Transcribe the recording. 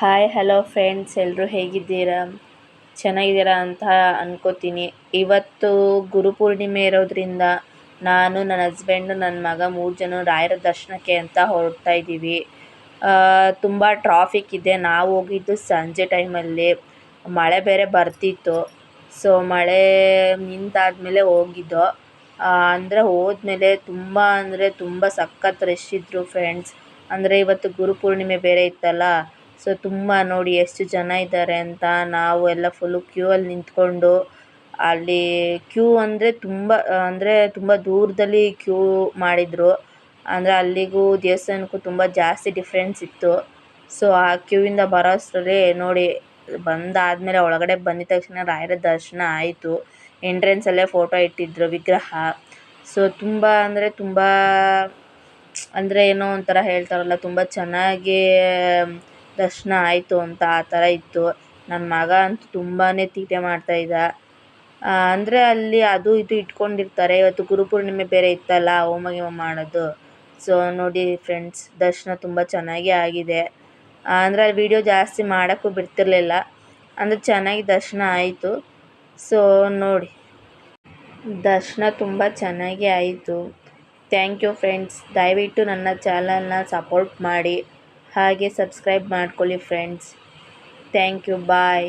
Hi hello friends ಎಲ್ಲರೂ ಹೇಗಿದ್ದೀರಾ? ಚೆನ್ನಾಗಿದ್ದೀರಾ ಅಂತ ಅನ್ಕೋತೀನಿ. ಇವತ್ತು ಗುರುಪೂರ್ಣಿಮೆ ಇರೋದ್ರಿಂದ ನಾನು, ನನ್ನ ಹಸ್ಬೆಂಡು ನನ್ನ ಮಗ ಮೂರು ಜನ ರಾಯರ ದರ್ಶನಕ್ಕೆ ಅಂತ ಹೊರಡ್ತಾ ಇದ್ದೀವಿ. ತುಂಬ ಟ್ರಾಫಿಕ್ ಇದೆ. ನಾವು ಹೋಗಿದ್ದು ಸಂಜೆ ಟೈಮಲ್ಲಿ ಮಳೆ ಬೇರೆ ಬರ್ತಿತ್ತು. ಸೊ ಮಳೆ ನಿಂತಾದಮೇಲೆ ಹೋಗಿದ್ದು. ಅಂದರೆ ಹೋದ್ಮೇಲೆ ತುಂಬ ಅಂದರೆ ತುಂಬ ಸಖತ್ ರಶ್ ಇದ್ದರು ಫ್ರೆಂಡ್ಸ್ ಅಂದರೆ ಇವತ್ತು ಗುರುಪೂರ್ಣಿಮೆ ಬೇರೆ ಇತ್ತಲ್ಲ ಸೊ ತುಂಬ ನೋಡಿ ಎಷ್ಟು ಜನ ಇದ್ದಾರೆ ಅಂತ ನಾವು ಎಲ್ಲ ಫುಲ್ಲು ಕ್ಯೂ ಅಲ್ಲಿ ನಿಂತ್ಕೊಂಡು, ಅಲ್ಲಿ ಕ್ಯೂ ಅಂದರೆ ತುಂಬ ಅಂದರೆ ತುಂಬ ದೂರದಲ್ಲಿ ಕ್ಯೂ ಮಾಡಿದರು. ಅಂದರೆ ಅಲ್ಲಿಗೂ ದೇವಸ್ಥಾನಕ್ಕೂ ತುಂಬ ಜಾಸ್ತಿ ಡಿಫ್ರೆನ್ಸ್ ಇತ್ತು. ಸೊ ಆ ಕ್ಯೂವಿಂದ ಬರೋ ಅಷ್ಟರಲ್ಲಿ ನೋಡಿ, ಬಂದಾದಮೇಲೆ ಒಳಗಡೆ ಬಂದಿದ ತಕ್ಷಣ ರಾಯರ ದರ್ಶನ ಆಯಿತು. ಎಂಟ್ರೆನ್ಸಲ್ಲೇ ಫೋಟೋ ಇಟ್ಟಿದ್ದರು ವಿಗ್ರಹ. ಸೊ ತುಂಬ ಅಂದರೆ ತುಂಬ, ಅಂದರೆ ಏನೋ ಒಂಥರ ಹೇಳ್ತಾರಲ್ಲ, ತುಂಬ ಚೆನ್ನಾಗಿ ದರ್ಶನ ಆಯಿತು ಅಂತ ಆ ಥರ ಇತ್ತು. ನನ್ನ ಮಗ ಅಂತೂ ತುಂಬಾ ತೀಟೆ ಮಾಡ್ತಾಯಿದ್ದ ಅಂದರೆ ಅಲ್ಲಿ ಅದು ಇದು ಇಟ್ಕೊಂಡಿರ್ತಾರೆ. ಇವತ್ತು ಗುರುಪೂರ್ಣಿಮೆ ಬೇರೆ ಇತ್ತಲ್ಲ, ಹೋಮ ಗೀಮ ಮಾಡೋದು. ಸೊ ನೋಡಿ ಫ್ರೆಂಡ್ಸ್ ದರ್ಶನ ತುಂಬ ಚೆನ್ನಾಗೇ ಆಗಿದೆ. ಅಂದರೆ ಅಲ್ಲಿ ವೀಡಿಯೋ ಜಾಸ್ತಿ ಮಾಡೋಕ್ಕೂ ಬಿಡ್ತಿರಲಿಲ್ಲ. ಅಂದರೆ ಚೆನ್ನಾಗಿ ದರ್ಶನ ಆಯಿತು. ಸೊ ನೋಡಿ. ದರ್ಶನ ತುಂಬ ಚೆನ್ನಾಗಿ ಆಯಿತು. ಥ್ಯಾಂಕ್ ಯು ಫ್ರೆಂಡ್ಸ್ ದಯವಿಟ್ಟು ನನ್ನ ಚಾನಲ್ನ ಸಪೋರ್ಟ್ ಮಾಡಿ. ಹಾಗೆ ಸಬ್ಸ್ಕ್ರೈಬ್ ಮಾಡ್ಕೊಳ್ಳಿ ಫ್ರೆಂಡ್ಸ್ ಥ್ಯಾಂಕ್ ಯು ಬಾಯ್